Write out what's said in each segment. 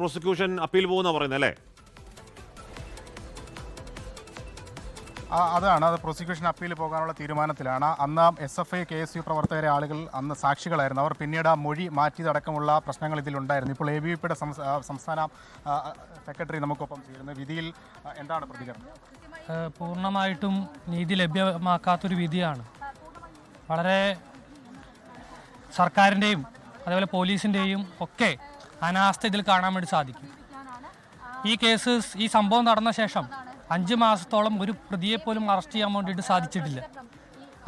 Prosecution appeal പോകുന്ന പറയുന്നത് അല്ലേ? അതാണ്. അത് പ്രോസിക്യൂഷൻ അപ്പീൽ പോകാനുള്ള തീരുമാനത്തിലാണ്. അന്ന് S F I K S U പ്രവർത്തകരെ ആളുകൾ അന്ന് സാക്ഷികളായിരുന്നു. അവർ പിന്നീട് ആ മൊഴി മാറ്റിയതടക്കമുള്ള പ്രശ്നങ്ങൾ ഇതിലുണ്ടായിരുന്നു ഇപ്പോൾ എ ബി വിപിയുടെ സംസ്ഥാന സെക്രട്ടറി നമുക്കൊപ്പം ചേരുന്നു. വിധിയിൽ എന്താണ് പ്രതികരണം? പൂർണമായിട്ടും നീതി ലഭ്യമാക്കാത്തൊരു വിധിയാണ്. വളരെ സർക്കാരിന്റെയും അതേപോലെ പോലീസിന്റെയും ഒക്കെ അനാസ്ഥ ഇതിൽ കാണാൻ വേണ്ടി സാധിക്കും. ഈ കേസ് ഈ സംഭവം നടന്ന ശേഷം അഞ്ച് മാസത്തോളം ഒരു പ്രതിയെ പോലും അറസ്റ്റ് ചെയ്യാൻ വേണ്ടിയിട്ട് സാധിച്ചിട്ടില്ല.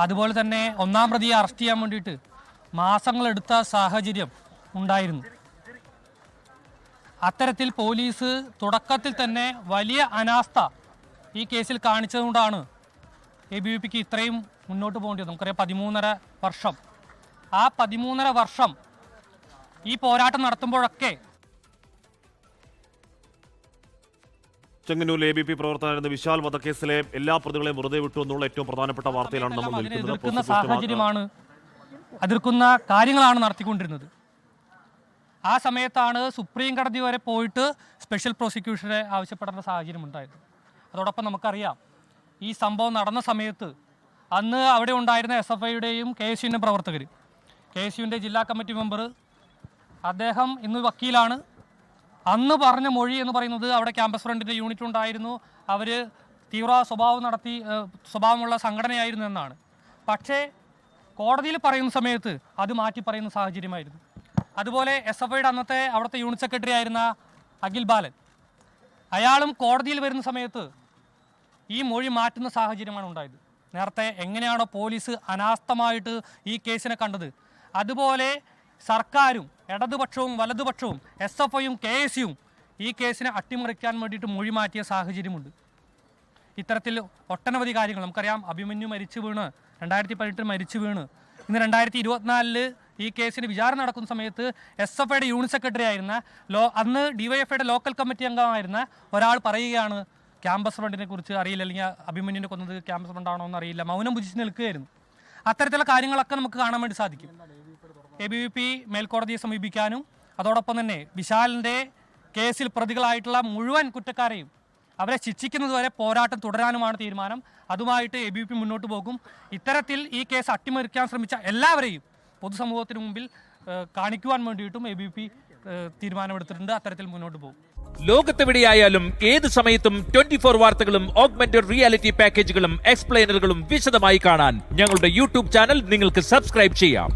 അതുപോലെ തന്നെ ഒന്നാം പ്രതിയെ അറസ്റ്റ് ചെയ്യാൻ വേണ്ടിയിട്ട് മാസങ്ങളെടുത്ത സാഹചര്യം ഉണ്ടായിരുന്നു. അത്തരത്തിൽ പോലീസ് തുടക്കത്തിൽ തന്നെ വലിയ അനാസ്ഥ ഈ കേസിൽ കാണിച്ചതുകൊണ്ടാണ് എ ബി വി പിക്ക് ഇത്രയും മുന്നോട്ട് പോകേണ്ടത് നമുക്കറിയാം പതിമൂന്നര വർഷം. ആ പതിമൂന്നര വർഷം ഈ പോരാട്ടം നടത്തുമ്പോഴൊക്കെ ചെങ്ങന്നൂരിലെ എ ബി പി പ്രവർത്തകരുന്ന വിശാൽ വധക്കേസിലെ എല്ലാ പ്രതികളെയും വെറുതെ വിട്ടു എന്നുള്ള ഏറ്റവും പ്രധാനപ്പെട്ട വാർത്തയിലാണ് നമ്മൾ നിൽക്കുന്നത്. സാഹചര്യമാണ് എതിർക്കുന്ന കാര്യങ്ങളാണ് നടത്തിക്കൊണ്ടിരുന്നത്. ആ സമയത്താണ് സുപ്രീം കോടതി വരെ പോയിട്ട് സ്പെഷ്യൽ പ്രോസിക്യൂഷനെ ആവശ്യപ്പെടേണ്ട സാഹചര്യം ഉണ്ടായത്. അതോടൊപ്പം നമുക്കറിയാം ഈ സംഭവം നടന്ന സമയത്ത് അന്ന് അവിടെ ഉണ്ടായിരുന്ന എസ് എഫ് ഐയുടെയും കെ എസ് യുവിന്റെ പ്രവർത്തകർ കെ എസ് യുവിന്റെ ജില്ലാ കമ്മിറ്റി മെമ്പർ അദ്ദേഹം ഇന്ന് വക്കീലാണ്. അന്ന് പറഞ്ഞ മൊഴി എന്ന് പറയുന്നത് അവിടെ ക്യാമ്പസ് ഫ്രണ്ടിന്റെ യൂണിറ്റ് ഉണ്ടായിരുന്നു. അവർ തീവ്ര സ്വഭാവം നടത്തി സ്വഭാവമുള്ള സംഘടനയായിരുന്നു എന്നാണ്. പക്ഷേ കോടതിയിൽ പറയുന്ന സമയത്ത് അത് മാറ്റി പറയുന്ന സാഹചര്യമായിരുന്നു. അതുപോലെ എസ് എഫ് ഐയുടെ അന്നത്തെ അവിടുത്തെ യൂണിറ്റ് സെക്രട്ടറി ആയിരുന്ന അഖിൽ ബാലൻ. അയാളും കോടതിയിൽ വരുന്ന സമയത്ത് ഈ മൊഴി മാറ്റുന്ന സാഹചര്യമാണ് ഉണ്ടായത്. നേരത്തെ എങ്ങനെയാണോ പോലീസ് അനാസ്ഥമായിട്ട് ഈ കേസിനെ കണ്ടത്. അതുപോലെ സർക്കാരും ഇടതുപക്ഷവും വലതുപക്ഷവും എസ് എഫ് ഐയും കെ എസ് യുവും ഈ കേസിനെ അട്ടിമറിക്കാൻ വേണ്ടിയിട്ട് മൊഴി മാറ്റിയ സാഹചര്യമുണ്ട്. ഇത്തരത്തിൽ ഒട്ടനവധി കാര്യങ്ങൾ നമുക്കറിയാം അഭിമന്യു മരിച്ചു വീണ് രണ്ടായിരത്തി പതിനെട്ടിൽ മരിച്ചു വീണ്. ഇന്ന് രണ്ടായിരത്തി ഇരുപത്തിനാലിൽ ഈ കേസിന് വിചാരണ നടക്കുന്ന സമയത്ത് എസ് എഫ് ഐയുടെ യൂണിറ്റ് സെക്രട്ടറി ആയിരുന്ന ലോ അന്ന് ഡിവൈഎഫ്ഐയുടെ ലോക്കൽ കമ്മിറ്റി അംഗമായിരുന്ന ഒരാൾ പറയുകയാണ് ക്യാമ്പസ് ഫ്രണ്ടിനെ കുറിച്ച് അറിയില്ല അല്ലെങ്കിൽ അഭിമന്യുവിനെ കൊന്നത് ക്യാമ്പസ് ഫ്രണ്ടാണോ എന്ന് അറിയില്ല മൗനം പുജിച്ച് നിൽക്കുകയായിരുന്നു. അത്തരത്തിലുള്ള കാര്യങ്ങളൊക്കെ നമുക്ക് കാണാൻ വേണ്ടി സാധിക്കും. എ ബി വി പി മേൽക്കോടതിയെ സമീപിക്കാനും അതോടൊപ്പം തന്നെ വിശാലിന്റെ കേസിൽ പ്രതികളായിട്ടുള്ള മുഴുവൻ കുറ്റക്കാരെയും അവരെ ശിക്ഷിക്കുന്നതുവരെ പോരാട്ടം തുടരാനുമാണ് തീരുമാനം. അതുമായിട്ട് എ ബി പി മുന്നോട്ട് പോകും. ഇത്തരത്തിൽ ഈ കേസ് അട്ടിമറിക്കാൻ ശ്രമിച്ച എല്ലാവരെയും പൊതുസമൂഹത്തിന് മുമ്പിൽ കാണിക്കുവാൻ വേണ്ടിയിട്ടും എ ബി പി തീരുമാനമെടുത്തിട്ടുണ്ട്. അത്തരത്തിൽ മുന്നോട്ട് പോകും. ലോകത്തെവിടെയായാലും ഏത് സമയത്തും ട്വന്റി ഫോർ വാർത്തകളും ഓഗ്മെന്റഡ് റിയാലിറ്റി പാക്കേജുകളും എക്സ്പ്ലെയിനറുകളും വിശദമായി കാണാൻ ഞങ്ങളുടെ യൂട്യൂബ് ചാനൽ നിങ്ങൾക്ക് സബ്സ്ക്രൈബ് ചെയ്യാം.